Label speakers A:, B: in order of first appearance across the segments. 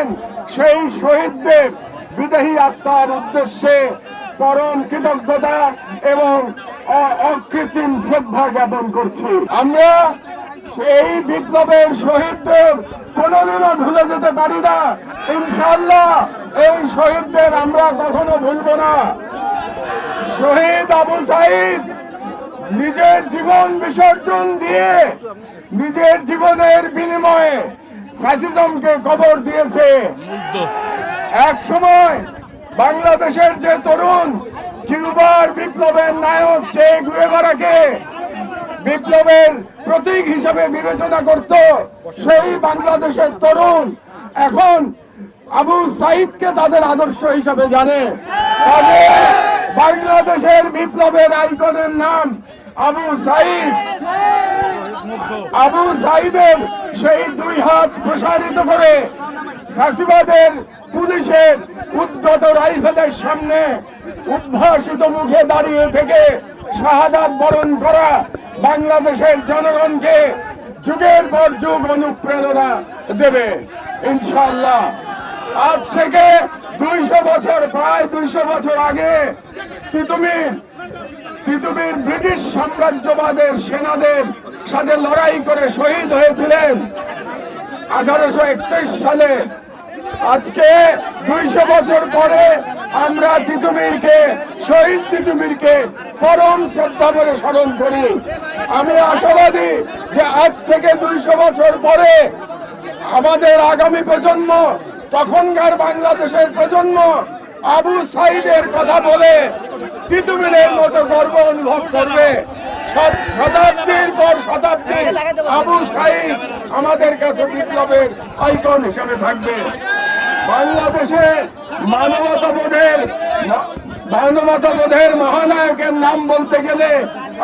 A: দিয়েছেন সেই শহীদদের বিদেহী আত্মার উদ্দেশ্যে পরম কৃতজ্ঞতা এবং অকৃত্রিম শ্রদ্ধা জ্ঞাপন করছি। আমরা এই বিপ্লবের শহীদদের কোনোদিনও ভুলে যেতে পারি না। ইনশাল্লাহ এই শহীদদের আমরা কখনো ভুলবো না। শহীদ আবু সাইদ নিজের জীবন বিসর্জন দিয়ে নিজের জীবনের বিনিময়ে ফ্যাসিজমকে কবর দিয়েছে। এক সময় বাংলাদেশের যে তরুণ কিউবার বিপ্লবের নায়ক চে গুয়েভারাকে বিপ্লবের প্রতীক হিসেবে বিবেচনা করত সেই বাংলাদেশের তরুণ এখন আবু সাইদকে তাদের আদর্শ হিসাবে জানে। বাংলাদেশের বিপ্লবের আইকনের নাম আবু সাইদ। আবু সাইদের সেই দুই হাত প্রসারিত করে ফাঁসিবাদের পুলিশের উদ্যত রাইফেলের সামনে উদ্ভাসিত মুখে দাঁড়িয়ে থেকে শাহাদাত বরণ করা বাংলাদেশের জনগণকে যুগের পর যুগ অনুপ্রেরণা দেবে। ইনশাল্লাহ আজ থেকে দুইশো বছর, প্রায় দুইশো বছর আগে তিতুমির তিতুমির ব্রিটিশ সাম্রাজ্যবাদের সেনাদের সাথে লড়াই করে শহীদ হয়েছিলেন। আঠারোশো একত্রিশ সালে। আজকে দুইশো বছর পরে আমরা তিতুমিরকে, শহীদ তিতুমিরকে পরম শ্রদ্ধা করে স্মরণ করি। আমি আশাবাদী যে আজ থেকে দুইশো বছর পরে আমাদের আগামী প্রজন্ম, তখনকার বাংলাদেশের প্রজন্ম আবু সাইদের কথা বলে তিতুমিরের মতো গর্ব অনুভব করবে। শত- শতাব্দীর আবু সাইদ আমাদের কাছে বিপ্লবের আইকন হিসেবে থাকবে। বাংলাদেশে মানবতাবোধের মানবতাবোধের মহানায়কের নাম বলতে গেলে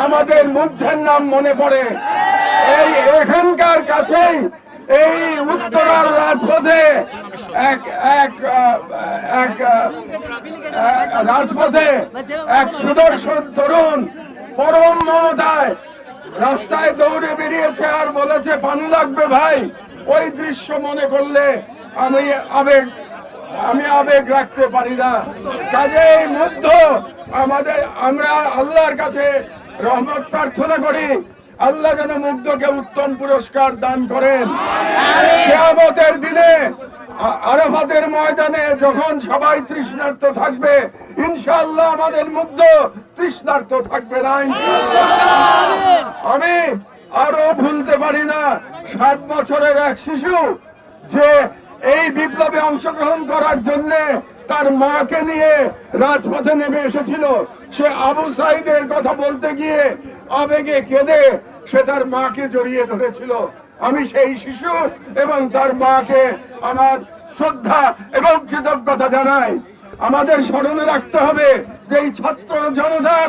A: আমাদের মুগ্ধের নাম মনে পড়ে। এই এখানকার কাছেই এই উত্তরার রাজপথে এক এক এক রাজপথে এক সুদর্শন তরুণ পরম মমতায় রাস্তায় দৌড়ে বেরিয়েছে আর বলেছে পানি লাগবে ভাই। ওই দৃশ্য মনে করলে আমি আবেগ আমি আবেগ রাখতে পারি না। কাজেই মুগ্ধ আমাদের আমরা আল্লাহর কাছে রহমত প্রার্থনা করি আল্লাহ যেন মুগ্ধকে উত্তম পুরস্কার দান করেন। কেয়ামতের দিনে আরাফাতের ময়দানে যখন সবাই তৃষ্ণার্ত থাকবে ইনশাআল্লাহ আমাদের মুগ্ধ তৃষ্ণার্ত থাকবে না। আমি আরও ভুলতে পারি না সাত বছরের এক শিশু যে এই বিপ্লবে অংশগ্রহণ করার জন্য তার মাকে নিয়ে রাজপথে নেমে এসেছিল। সে আবু সাইদের কথা বলতে গিয়ে আবেগে কেঁদে সে তার মাকে জড়িয়ে ধরেছিল। আমি সেই শিশু এবং তার মাকে আমার শ্রদ্ধা এবং কৃতজ্ঞতা জানাই। আমাদের স্মরণে রাখতে হবে যে এই ছাত্র জনতার